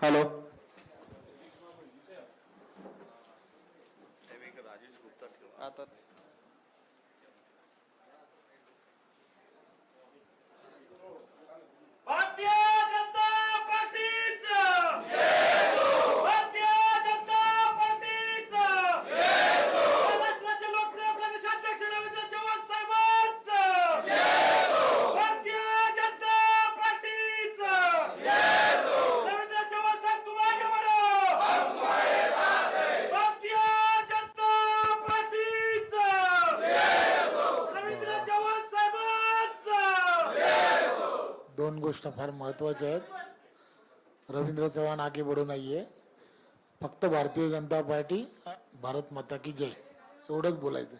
Hello. गोष्ट फार महत्त्वाच्या आहेत. रवींद्र चव्हाण आगे बडो नाहीये. फक्त भारतीय जनता पार्टी भारत माता की जय. एवढंच बोलायचं.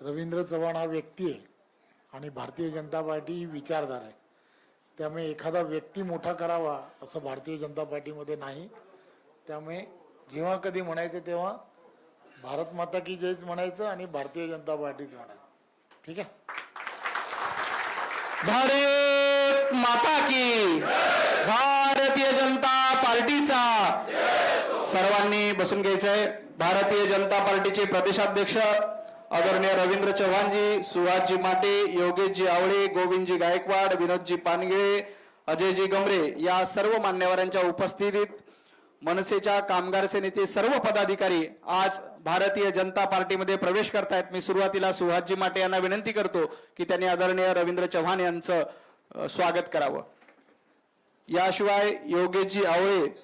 रवींद्र चव्हाण हा व्यक्ती आहे आणि भारतीय जनता पार्टी ही विचारधारा आहे. त्यामुळे एखादा व्यक्ती मोठा करावा असं भारतीय जनता पार्टीमध्ये नाही. त्यामुळे जेव्हा कधी म्हणायचं तेव्हा भारत माता की जयच म्हणायचं आणि भारतीय जनता पार्टीच म्हणायचं. ठीक आहे? भारत माता की। भारतीय जनता पार्टीचा। सर्वांनी बसून घ्यायचंय. भारतीय जनता पार्टीचे प्रदेशाध्यक्ष आदरणीय रवींद्र चव्हाणजी सुहासजी माटे योगेशजी आवळे गोविंदजी गायकवाड विनोदजी पानगे अजयजी गमरे या सर्व मान्यवरांच्या उपस्थितीत मनसेच्या कामगार सेनेचे सर्व पदाधिकारी आज भारतीय जनता पार्टीमध्ये प्रवेश करतायत. मी सुरुवातीला सुहासजी माटे यांना विनंती करतो की त्यांनी आदरणीय रवींद्र चव्हाण यांचं स्वागत करावं. याशिवाय योगेशजी आवळे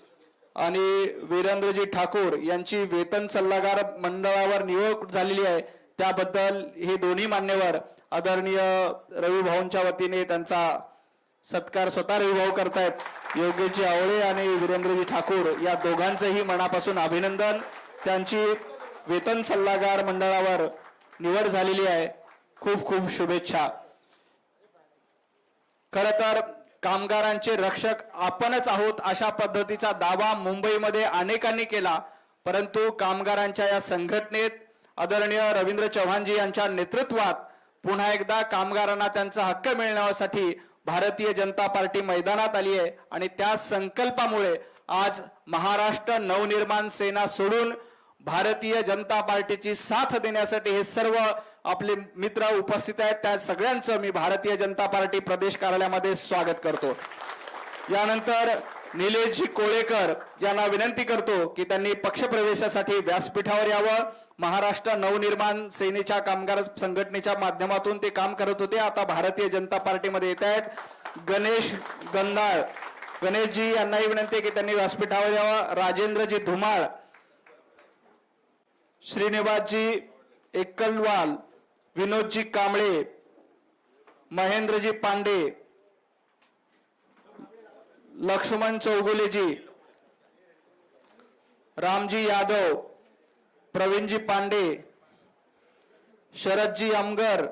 आणि वीरेंद्रजी ठाकूर यांची वेतन सल्लागार मंडळावर निवड झालेली आहे. त्याबद्दल हे दोन्ही मान्यवर आदरणीय रवी भाऊंच्या वतीने त्यांचा सत्कार स्वतः रविभाऊ करतायत. योगेशजी आवळे आणि वीरेंद्रजी ठाकूर या दोघांचंही मनापासून अभिनंदन. त्यांची वेतन सल्लागार मंडळावर निवड झालेली आहे. खूप खूप शुभेच्छा. खर तर कामगारांचे रक्षक आपणच आहोत अशा पद्धतीचा दावा मुंबईमध्ये अनेकांनी केला. परंतु कामगारांच्या या संघटनेत आदरणीय रवींद्र चव्हाणजी यांच्या नेतृत्वात पुन्हा एकदा कामगारांना त्यांचा हक्क मिळण्यासाठी भारतीय जनता पार्टी मैदानात आली आहे आणि त्या संकल्पामुळे आज महाराष्ट्र नवनिर्माण सेना सोडून भारतीय जनता पार्टीची साथ देण्यासाठी हे सर्व आपले मित्र उपस्थित आहेत. त्या सगळ्यांचं मी भारतीय जनता पार्टी प्रदेश कार्यालयामध्ये स्वागत करतो. यानंतर निलेशजी कोळेकर यांना विनंती करतो की त्यांनी पक्षप्रवेशासाठी व्यासपीठावर यावं. महाराष्ट्र नवनिर्माण सेनेच्या कामगार संघटनेच्या माध्यमातून ते काम करत होते. आता भारतीय जनता पार्टीमध्ये येत आहेत. गणेश गंधाळ. गणेशजी यांनाही विनंती की त्यांनी व्यासपीठावर यावं. राजेंद्रजी धुमाळ. श्रीनिवासजी एकलवाल. विनोदजी कांबळे, महेंद्रजी पांडे, लक्ष्मण चौगुलेजी, रामजी यादव, प्रवीणजी पांडे, शरदजी अमगर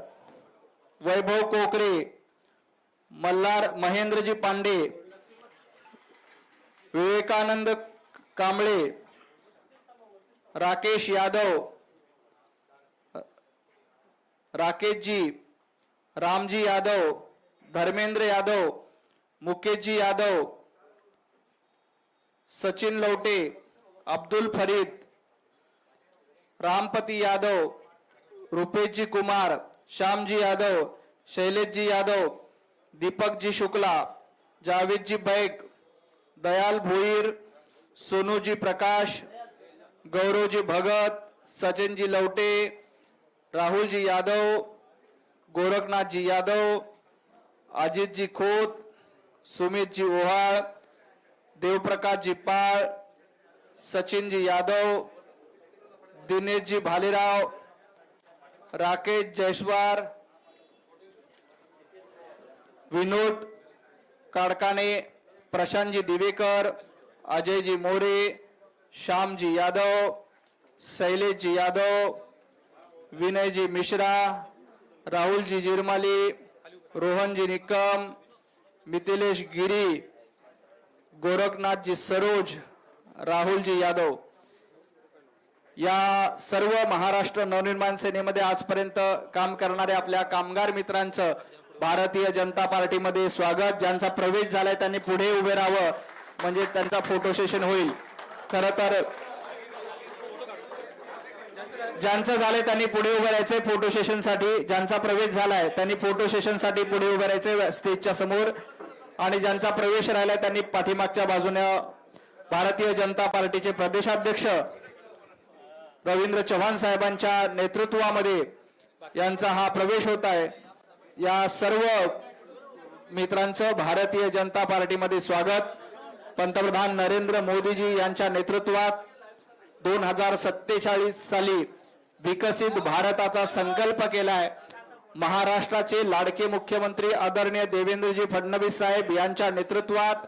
वैभव कोकरे, मल्हार, महेंद्रजी पांडे, विवेकानंद कांबळे, राकेश यादव राकेश जी, राम जी यादव, धर्मेंद्र यादव, मुकेश जी यादव, सचिन लौटे, अब्दुल फरीद, रामपति यादव, रूपेश जी कुमार, श्याम जी यादव, शैलेश जी यादव, दीपक जी शुक्ला, जावेद जी बैग, दयाल भोईर, सोनू जी प्रकाश, गौरव जी भगत, सचिन जी लौटे राहुल जी यादव, गोरखनाथ जी यादव, अजीत जी खोत, सुमित जी ओहार देवप्रकाश जी पाल, सचिन जी यादव, दिनेश जी भालेराव, राकेश जयसवार विनोद काड़काने, प्रशांत जी दिवेकर, अजय जी मोरे, श्याम जी यादव, शैलेश जी यादव विनयजी मिश्रा राहुलजी जिरमाली रोहनजी निकम मिथिलेश गिरी गोरखनाथजी सरोज राहुलजी यादव. या सर्व महाराष्ट्र नवनिर्माण सेनेमध्ये आजपर्यंत काम करणाऱ्या आपल्या कामगार मित्रांचं भारतीय जनता पार्टीमध्ये स्वागत. ज्यांचा प्रवेश झालाय त्यांनी पुढे उभे राहावं. म्हणजे त्यांचा फोटो सेशन होईल. खरं तर ज्यांचं झालंय त्यांनी पुढे उभं राहायचंय फोटो सेशनसाठी ज्यांचा प्रवेश झालाय त्यांनी फोटो सेशनसाठी पुढे उभं राहायचंय स्टेजच्या समोर. आणि ज्यांचा प्रवेश राहिलाय त्यांनी पाठीमागच्या बाजूने भारतीय जनता पार्टीचे प्रदेशाध्यक्ष रवींद्र चव्हाण साहेबांच्या नेतृत्वामध्ये यांचा हा प्रवेश होत आहे या सर्व मित्रांचं भारतीय जनता पार्टीमध्ये स्वागत. पंतप्रधान नरेंद्र मोदीजी यांच्या नेतृत्वात दोन हजार सत्तेचाळीस साली विकसित भारताचा संकल्प केलाय. महाराष्ट्राचे लाडके मुख्यमंत्री आदरणीय देवेंद्रजी फडणवीस साहेब यांच्या नेतृत्वात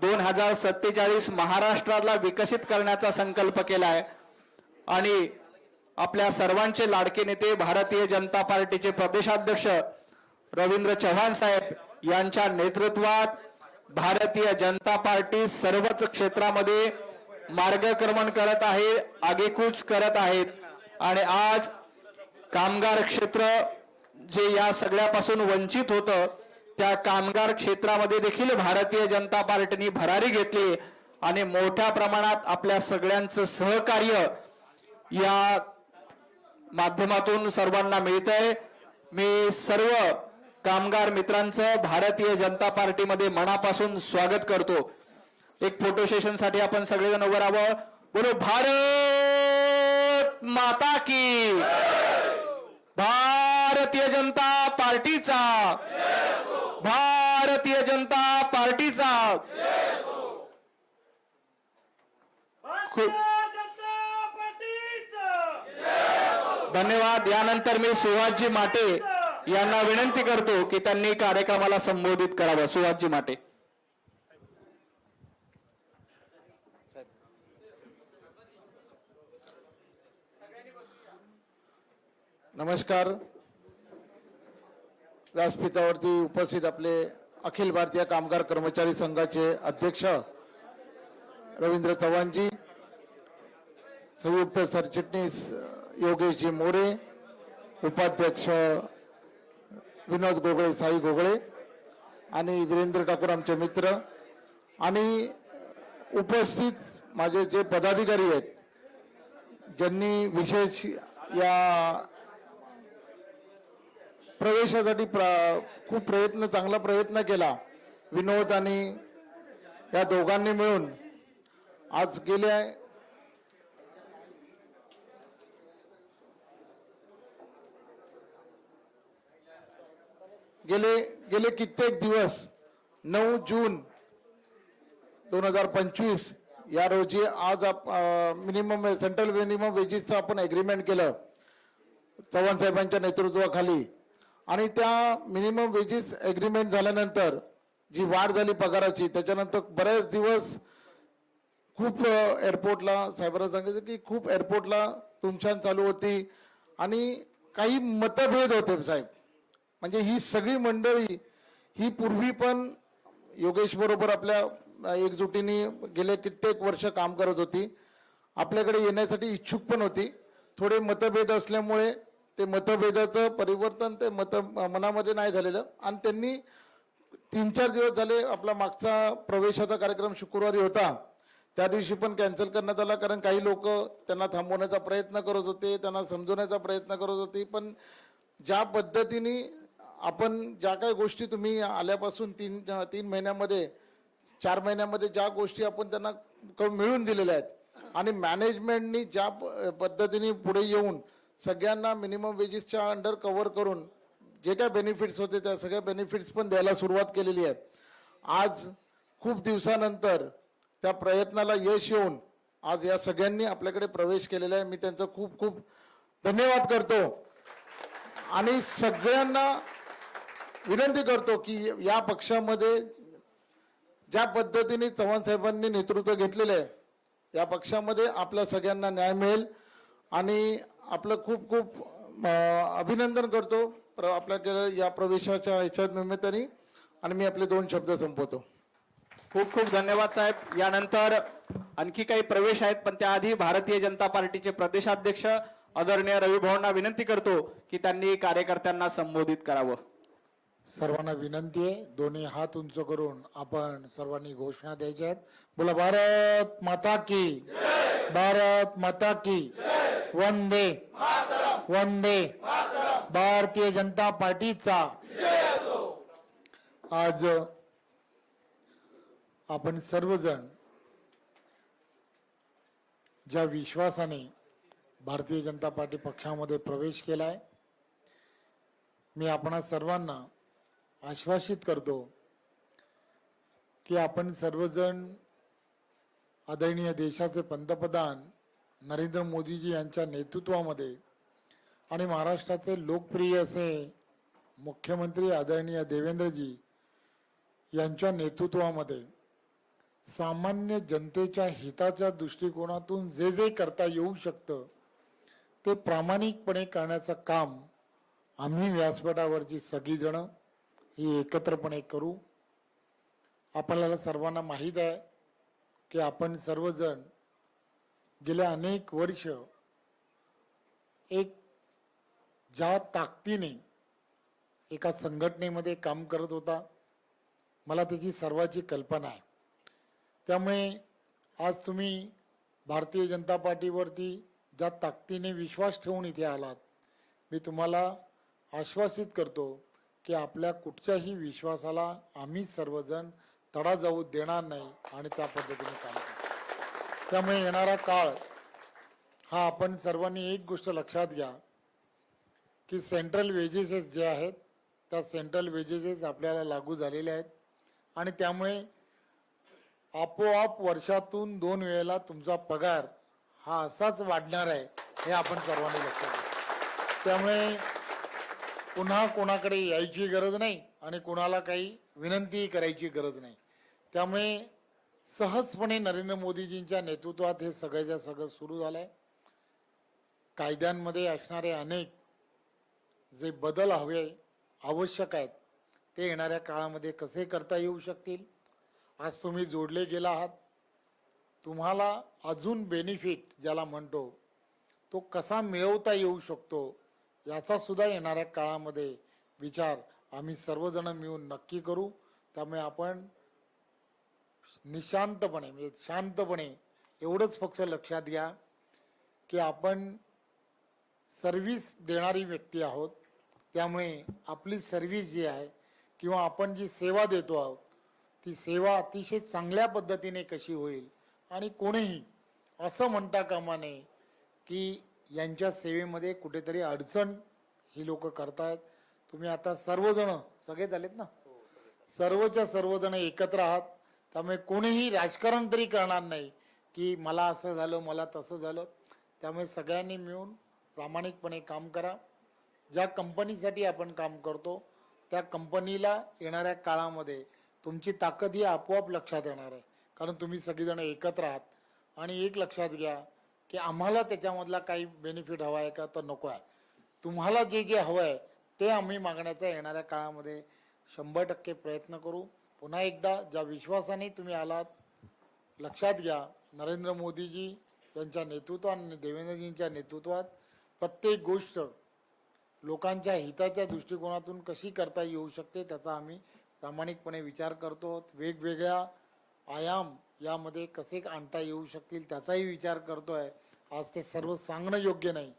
दोन हजार सत्तेचाळीस महाराष्ट्राला विकसित करण्याचा संकल्प केलाय. आणि आपल्या सर्वांचे लाडके नेते भारतीय जनता पार्टीचे प्रदेशाध्यक्ष रवींद्र चव्हाण साहेब यांच्या नेतृत्वात भारतीय जनता पार्टी सर्वच क्षेत्रामध्ये मार्गक्रमण करत आहे आगेकूच करत आहेत. आणि आज कामगार क्षेत्र जे या सगळ्यापासून वंचित होतं त्या कामगार क्षेत्रामध्ये देखील भारतीय जनता पार्टीने भरारी घेतली आणि मोठ्या प्रमाणात आपल्या सगळ्यांचं सहकार्य या माध्यमातून सर्वांना मिळत आहे मी सर्व कामगार मित्रांचं भारतीय जनता पार्टीमध्ये मनापासून स्वागत करतो. एक फोटो सेशनसाठी आपण सगळेजण उभं राहावं. बोलो भारत! माता की। भारतीय जनता पार्टीचा। भारतीय जनता पार्टीचा। खूप धन्यवाद. यानंतर मी सुहासजी माटे यांना विनंती करतो की त्यांनी कार्यक्रमाला संबोधित करावं. सुहासजी माटे. नमस्कार. व्यासपीठावरती उपस्थित आपले अखिल भारतीय कामगार कर्मचारी संघाचे अध्यक्ष रवींद्र चव्हाणजी संयुक्त सरचिटणीस योगेशजी मोरे उपाध्यक्ष विनोद गोगळे साई गोगळे आणि वीरेंद्र ठाकूर आमचे मित्र आणि उपस्थित माझे जे पदाधिकारी आहेत ज्यांनी विशेष या प्रवेशासाठी प्र- खूप प्रयत्न चांगला प्रयत्न केला. विनोद आणि या दोघांनी मिळून आज गेल्या गेले गेले कित्येक दिवस. नऊ जून दोन हजार पंचवीस या रोजी आज आप मिनिमम सेंट्रल मिनिमम वेजेसचं आपण एग्रीमेंट केलं. चव्हाण साहेबांच्या नेतृत्वाखाली. आणि त्या मिनिमम वेजेस ॲग्रीमेंट झाल्यानंतर जी वाढ झाली पगाराची त्याच्यानंतर बरेच दिवस खूप एअरपोर्टला साहेबांना सांगितलं की खूप एअरपोर्टला तुमछान चालू होती आणि काही मतभेद होते साहेब. म्हणजे ही सगळी मंडळी ही पूर्वी पण योगेश बरोबर आपल्या एकजुटीने गेले कित्येक वर्ष काम करत होती. आपल्याकडे येण्यासाठी इच्छुक पण होती. थोडे मतभेद असल्यामुळे ते मतभेदाचं परिवर्तन ते मत मनामध्ये नाही झालेलं. आणि त्यांनी तीन चार दिवस झाले आपला मागचा प्रवेशाचा कार्यक्रम शुक्रवारी होता. त्या दिवशी पण कॅन्सल करण्यात आला कारण काही लोक त्यांना थांबवण्याचा प्रयत्न करत होते त्यांना समजवण्याचा प्रयत्न करत होते. पण ज्या पद्धतीने आपण ज्या काही गोष्टी तुम्ही आल्यापासून तीन तीन महिन्यामध्ये चार महिन्यामध्ये ज्या गोष्टी आपण त्यांना मिळून दिलेल्या आहेत आणि मॅनेजमेंटनी ज्या प- पद्धतीने पुढे येऊन सगळ्यांना मिनिमम वेजेसच्या अंडर कव्हर करून जे काय बेनिफिट्स होते त्या सगळ्या बेनिफिट्स पण द्यायला सुरुवात केलेली आहे आज खूप दिवसानंतर त्या प्रयत्नाला यश येऊन आज या सगळ्यांनी आपल्याकडे प्रवेश केलेला आहे. मी त्यांचा खूप खूप धन्यवाद करतो. आणि सगळ्यांना विनंती करतो की या पक्षामध्ये ज्या पद्धतीने चव्हाण साहेबांनी नेतृत्व घेतलेलं आहे या पक्षामध्ये आपल्या सगळ्यांना न्याय मिळेल. आणि आपलं खूप खूप अभिनंदन करतो प्र आपल्या या प्रवेशाच्या ह्याच्या निमित्ताने. आणि मी आपले दोन शब्द संपवतो. खूप खूप धन्यवाद साहेब. यानंतर आणखी काही प्रवेश आहेत पण त्याआधी भारतीय जनता पार्टीचे प्रदेशाध्यक्ष आदरणीय रवी भाऊंना विनंती करतो की त्यांनी कार्यकर्त्यांना संबोधित करावं. सर्वांना विनंती आहे दोन्ही हात उंच करून आपण सर्वांनी घोषणा द्यायच्या आहेत. बोला भारत माता की भारत माता की वंदे वंदे भारतीय जनता पार्टीचा आज आपण सर्वजण ज्या विश्वासाने भारतीय जनता पार्टी पक्षामध्ये प्रवेश केलाय मी आपणा सर्वांना आश्वासित करतो की आपण सर्वजण आदरणीय देशाचे पंतप्रधान नरेंद्र मोदीजी यांच्या नेतृत्वामध्ये आणि महाराष्ट्राचे लोकप्रिय असे मुख्यमंत्री आदरणीय देवेंद्रजी यांच्या नेतृत्वामध्ये सामान्य जनतेच्या हिताच्या दृष्टिकोनातून जे जे करता येऊ शकतं ते प्रामाणिकपणे करण्याचं काम आम्ही व्यासपीठावरची सगळीजणं ही एकत्रपणे करू. आपल्याला सर्वांना माहीत आहे की आपण सर्वजण गेल्या अनेक वर्ष एक ज्या ताकदीने एका संघटनेमध्ये काम करत होता मला त्याची सर्वाची कल्पना आहे. त्यामुळे आज तुम्ही भारतीय जनता पार्टीवरती ज्या ताकदीने विश्वास ठेवून इथे आलात मी तुम्हाला आश्वासित करतो की आपल्या कुठच्याही विश्वासाला आम्ही सर्वजण तडा जाऊ देणार नाही आणि त्या पद्धतीने काम करू त्यामुळे येणारा काळ हा आपण सर्वांनी एक गोष्ट लक्षात घ्या की सेंट्रल वेजेसेस जे आहेत त्या सेंट्रल वेजेसेस आपल्याला लागू झालेले आहेत आणि त्यामुळे आपोआप वर्षातून दोन वेळेला तुमचा पगार हा असाच वाढणार आहे हे आपण सर्वांनी लक्षात घ्या. त्यामुळे पुन्हा कोणाकडे यायची गरज नाही आणि कोणाला काही विनंती करायची गरज नाही. त्यामुळे सहजपणे नरेंद्र मोदीजींच्या नेतृत्वात हे सगळ्याच्या सगळं सुरू झालं आहे कायद्यांमध्ये असणारे अनेक जे बदल हवे आवश्यक आहेत ते येणाऱ्या काळामध्ये कसे करता येऊ शकतील? आज तुम्ही जोडले गेला आहात. तुम्हाला अजून बेनिफिट ज्याला म्हणतो तो कसा मिळवता येऊ शकतो? याचा सुद्धा येणाऱ्या काळामध्ये विचार आम्ही सर्वजण मिळून नक्की करू. त्यामुळे आपण निशांतपणे म्हणजे शांतपणे एवढंच फक्त लक्षात घ्या की आपण सर्व्हिस देणारी व्यक्ती आहोत. त्यामुळे आपली सर्व्हिस जी आहे किंवा आपण जी सेवा देतो आहोत ती सेवा अतिशय चांगल्या पद्धतीने कशी होईल आणि कोणीही असं म्हणता कामा नये की यांच्या सेवेमध्ये कुठेतरी अडचण ही लोक करतायत. तुम्ही आता सर्वजण सगळे झालेत ना? सर्वच्या सर्वजण एकत्र आहात. त्यामुळे कोणीही राजकारण तरी करणार नाही की मला असं झालं मला तसं झालं. त्यामुळे सगळ्यांनी मिळून प्रामाणिकपणे काम करा. ज्या कंपनीसाठी आपण काम करतो त्या कंपनीला येणाऱ्या काळामध्ये तुमची ताकद ही आपोआप लक्षात येणार आहे. कारण तुम्ही सगळीजण एकत्र आहात. आणि एक लक्षात घ्या की आम्हाला त्याच्यामधला काही बेनिफिट हवा आहे का? तर नको आहे. तुम्हाला जे जे हवं आहे ते आम्ही मागण्याचा येणाऱ्या काळामध्ये शंभर टक्के प्रयत्न करू. पुन्हा एकदा ज्या विश्वासाने तुम्ही आलात लक्षात घ्या नरेंद्र मोदीजी यांच्या नेतृत्वात आणि देवेंद्रजींच्या नेतृत्वात प्रत्येक गोष्ट लोकांच्या हिताच्या दृष्टिकोनातून कशी करता येऊ शकते त्याचा आम्ही प्रामाणिकपणे विचार करतो. वेगवेगळ्या आयाम यामध्ये कसे आणता येऊ शकतील त्याचाही विचार करतो आहे आज ते सर्व सांगणं योग्य नाही.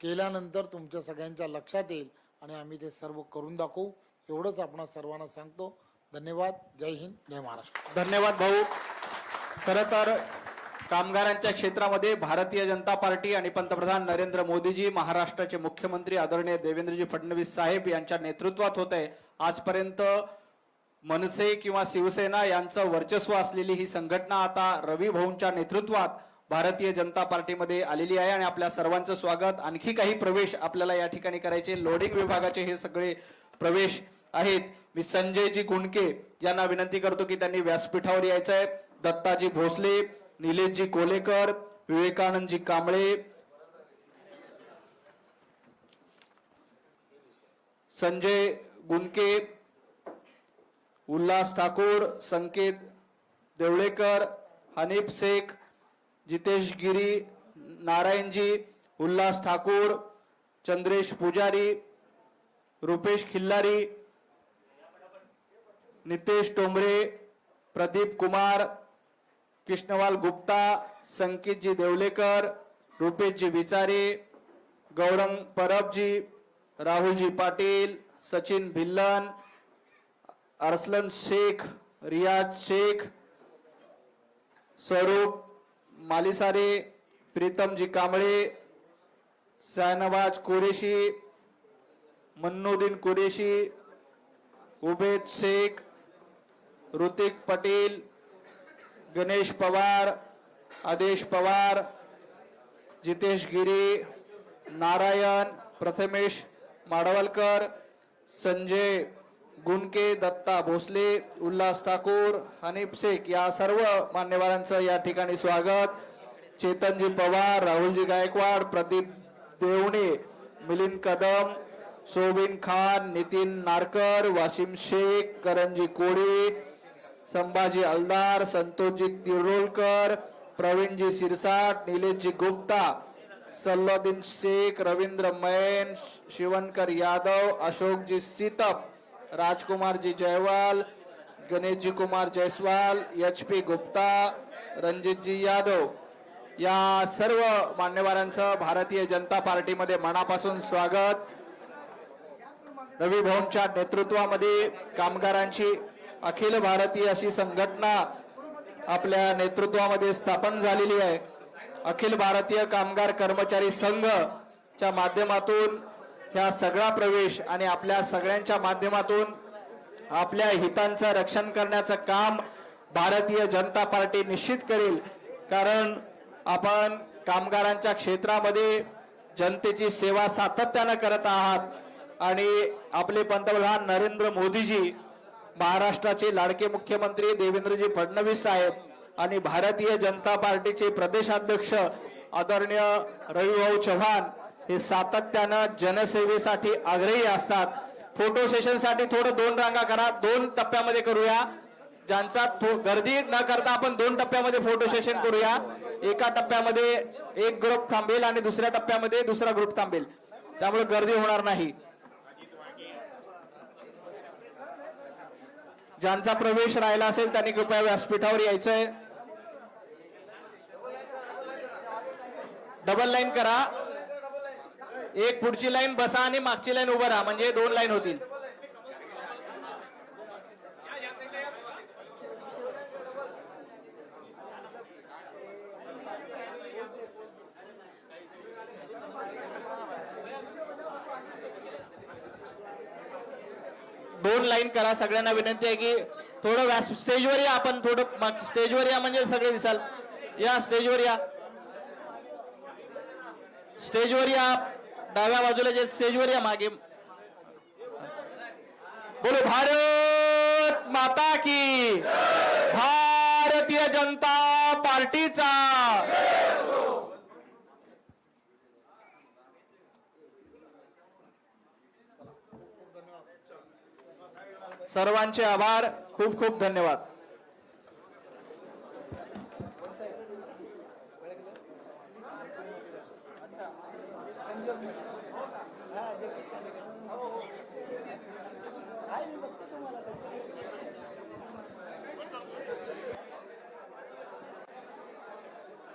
केल्यानंतर तुमच्या सगळ्यांच्या लक्षात येईल आणि आम्ही ते सर्व करून दाखवू. एवढंच आपण सर्वांना सांगतो. धन्यवाद. जय हिंद. जय महाराष्ट्र. धन्यवाद भाऊ. खर तर कामगारांच्या क्षेत्रामध्ये भारतीय जनता पार्टी आणि पंतप्रधान नरेंद्र मोदीजी महाराष्ट्राचे मुख्यमंत्री आदरणीय देवेंद्रजी फडणवीस साहेब यांच्या नेतृत्वात होत आहे. आजपर्यंत मनसे किंवा शिवसेना यांचं वर्चस्व असलेली ही संघटना आता रवी भाऊंच्या नेतृत्वात भारतीय जनता पार्टीमध्ये आलेली आहे आणि आपल्या सर्वांचं स्वागत. आणखी काही प्रवेश आपल्याला या ठिकाणी करायचे. लोडिंग विभागाचे हे सगळे प्रवेश आहेत. मी संजयजी गुंडके यांना विनंती करतो की त्यांनी व्यासपीठावर यायचं आहे दत्ताजी भोसले निलेशजी कोलेकर विवेकानंदजी कांबळे संजय गुंडके उल्हास ठाकूर संकेत देवळेकर हनीफ शेख जितेश गिरी नारायणजी उल्हास ठाकूर चंद्रेश पुजारी रुपेश खिल्लारी नितेश टोंबरे प्रदीप कुमार कृष्णवाल गुप्ता संकेतजी देवलेकर रुपेशजी विचारे गौरंग परबजी राहुलजी पाटील सचिन भिल्लन अरसलन शेख रियाज शेख स्वरूप मालिसारे प्रीतमजी कांबळे शाहनवाज कुरेशी मन्नुद्दीन कुरेशी उबेद शेख ऋतिक पटेल गणेश पवार आदेश पवार जितेश गिरी नारायण प्रथमेश माडवलकर संजय गुणके दत्ता भोसले उल्हास ठाकूर हनीफ शेख या सर्व मान्यवरांचं या ठिकाणी स्वागत. Chetanji Pawar Rahulji Gaikwad Pradeep Devane Milind Kadam Sobin Khan Nitin Narkar Washim Shaikh Karanji Koli Sambhaji Aldar Santoshji Tirolkar Pravinji Sirsat Nileshji Gupta Sallauddin Shaikh Ravindra Main Shivankar Yadav Ashokji Sitap Rajkumarji Jaywal Ganeshji Kumar Jaiswal H P Gupta Ranjitji Yadav. या सर्व मान्यवरांचं भारतीय जनता पार्टीमध्ये मनापासून स्वागत. रवी भाऊंच्या नेतृत्वामध्ये कामगारांची अखिल भारतीय अशी संघटना आपल्या नेतृत्वामध्ये स्थापन झालेली आहे. अखिल भारतीय कामगार कर्मचारी संघ च्या माध्यमातून ह्या सगळा प्रवेश आणि आपल्या सगळ्यांच्या माध्यमातून आपल्या हितांचं रक्षण करण्याचं काम भारतीय जनता पार्टी निश्चित करेल. कारण आपण कामगारांच्या क्षेत्रामध्ये जनतेची सेवा सातत्यानं करत आहात आणि आपले पंतप्रधान नरेंद्र मोदीजी महाराष्ट्राचे लाडके मुख्यमंत्री देवेंद्रजी फडणवीस साहेब आणि भारतीय जनता पार्टीचे प्रदेशाध्यक्ष आदरणीय रविभाऊ चव्हाण हे सातत्यानं जनसेवेसाठी आग्रही असतात. फोटो सेशनसाठी थोडं दोन रांगा करा. दोन टप्प्यामध्ये करूया. ज्यांचा गर्दी न करता आपण दोन टप्प्यामध्ये फोटो सेशन करूया. एका टप्प्यामध्ये एक ग्रुप थांबेल आणि दुसऱ्या टप्प्यामध्ये दुसरा ग्रुप थांबेल. त्यामुळे गर्दी होणार नाही. ज्यांचा प्रवेश राहिला असेल त्यांनी कृपया व्यासपीठावर यायचंय. डबल लाईन करा. एक पुढची लाईन बसा आणि मागची लाईन उभं राहा म्हणजे दोन लाईन होतील. दोन लाईन करा सगळ्यांना विनंती आहे की थोडं व्यास स्टेजवर या आपण थोडं स्टेजवर या म्हणजे सगळे दिसाल. या स्टेजवर या. स्टेजवर या. डाव्या बाजूला जे स्टेजवर या मागे. बोलो भारत माता की. भारतीय जनता पार्टीचा. सर्वांचे आभार खूप खूप धन्यवाद.